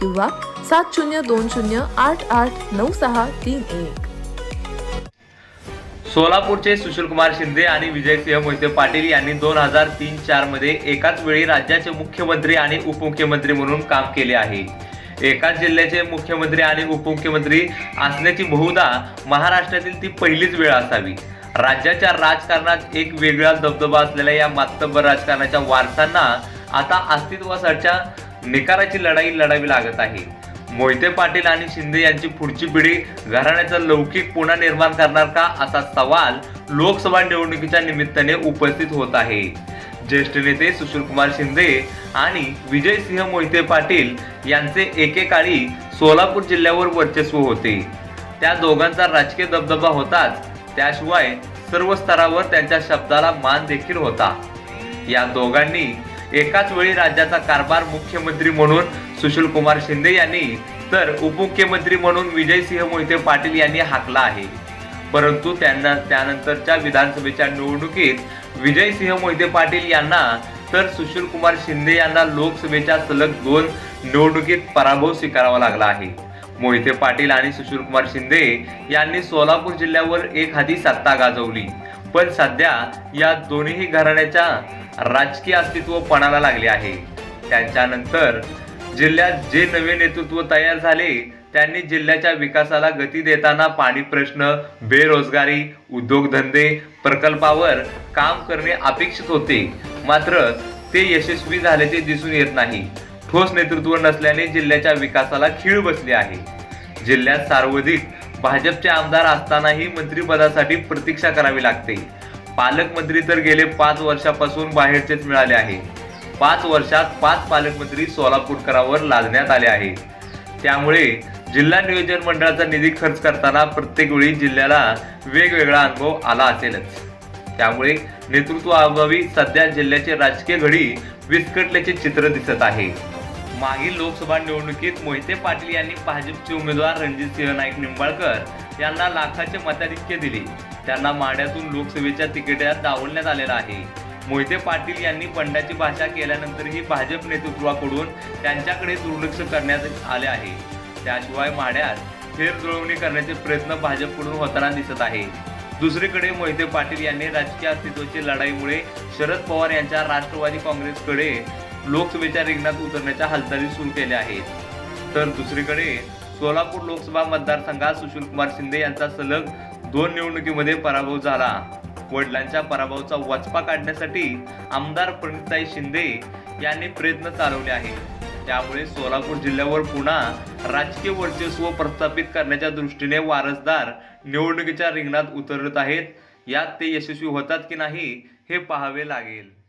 किंवा सात शून्य दोन शून्य आठ आठ नऊ सहा तीन एक. सोलापूरचे सुशीलकुमार शिंदे आणि विजयसिंह मोहिते पाटील यांनी दोन हजार तीन चारमध्ये एकाच वेळी राज्याचे मुख्यमंत्री आणि उपमुख्यमंत्री म्हणून काम केले आहे. एकाच जिल्ह्याचे मुख्यमंत्री आणि उपमुख्यमंत्री असण्याची बहुधा महाराष्ट्रातील ती पहिलीच वेळ असावी. राज्याच्या राजकारणात एक वेगळा दबदबा असलेल्या या मातब्बर राजकारणाच्या वारसांना आता अस्तित्वासाठीच्या निकाराची लढाई लढावी लागत आहे. मोहिते पाटील आणि शिंदे यांची पुढची पिढी घराण्याचा लौकिक पुन्हा निर्माण करणार का असा सवाल लोकसभा निवडणुकीच्या निमित्ताने उपस्थित होत आहे. ज्येष्ठ नेते सुशीलकुमार शिंदे आणि विजयसिंह मोहिते पाटील यांचे एकेकाळी सोलापूर जिल्ह्यावर वर्चस्व होते. त्या दोघांचा राजकीय दबदबा होताच त्याशिवाय सर्व स्तरावर त्यांच्या शब्दाला मान देखील होता. या दोघांनी एकाच वेळी राज्याचा कारभार मुख्यमंत्री म्हणून सुशील कुमार शिंदे यांनी तर उपमुख्यमंत्री म्हणून विजयसिंह मोहिते पाटील यांनी हाकला आहे. परंतु त्यांना त्यानंतरच्या विधानसभेच्या निवडणुकीत विजयसिंह मोहिते पाटील यांना तर सुशील कुमार शिंदे यांना लोकसभेच्या सलग दोन निवडणुकीत पराभव स्वीकारावा लागला आहे. मोहिते पाटील आणि सुशील कुमार शिंदे यांनी सोलापूर जिल्ह्यावर एक हाती सत्ता गाजवली. पण सध्या या दोन्ही घराण्याच्या राजकीय अस्तित्व पणाला लागले आहे. त्यांच्यानंतर जिल्ह्यात जे नवे नेतृत्व तयार झाले त्यांनी जिल्ह्याच्या विकासाला गती देताना पाणी प्रश्न बेरोजगारी उद्योगधंदे प्रकल्पावर काम करणे अपेक्षित होते. मात्र ते यशस्वी झाल्याचे दिसून येत नाही. ठोस नेतृत्व नसल्याने जिल्ह्याच्या विकासाला खीळ बसली आहे. जिल्ह्यात सार्वधिक भाजपचे आमदार असतानाही मंत्रिपदासाठी प्रतीक्षा करावी लागते. पालकमंत्री तर गेले पाच वर्षापासून बाहेरचेच मिळाले आहे. पाच वर्षात पाच पालकमंत्री सोलापूरकरावर लादण्यात आले आहे. त्यामुळे जिल्हा नियोजन मंडळाचा निधी खर्च करताना प्रत्येक वेळी जिल्ह्याला वेगवेगळा अनुभव आला असेलच. त्यामुळे नेतृत्वाअभावी सध्या जिल्ह्याचे राजकीय घडी विस्कटल्याचे चित्र दिसत आहे. मागील लोकसभा निवडणुकीत मोहिते पाटील यांनी भाजपचे उमेदवार रणजितसिंह नाईक निंबाळकर यांना लाखाचे मताधिक्य दिले. त्यांना माड्यातून लोकसभेच्या तिकिटात डावलण्यात आलेला आहे. मोहिते पाटील यांनी बंडाची भाषा केल्यानंतरही भाजप नेतृत्वाकडून त्यांच्याकडे दुर्लक्ष करण्यात आले आहे. त्याशिवाय माड्यात फेरजुळवणी करण्याचे प्रयत्न भाजपकडून होताना दिसत आहे. दुसरीकडे मोहिते पाटील यांनी राजकीय अस्तित्वाची लढाईमुळे शरद पवार यांच्या राष्ट्रवादी काँग्रेसकडे लोकसभेच्या रिंगणात उतरण्याच्या हालचाली सुरू केल्या आहेत. तर दुसरीकडे सोलापूर लोकसभा मतदारसंघात सुशीलकुमार शिंदे यांचा सलग दोन निवडणुकीमध्ये पराभव झाला. वडिलांच्या पराभवाचा वचपा काढण्यासाठी आमदार प्रणिताई शिंदे यांनी प्रयत्न चालवले आहेत. त्यामुळे सोलापूर जिल्ह्यावर पुन्हा राजकीय वर्चस्व प्रस्थापित करण्याच्या दृष्टीने वारसदार निवडणुकीच्या रिंगणात उतरत आहेत. यात ते यशस्वी होतात की नाही हे पाहावे लागेल.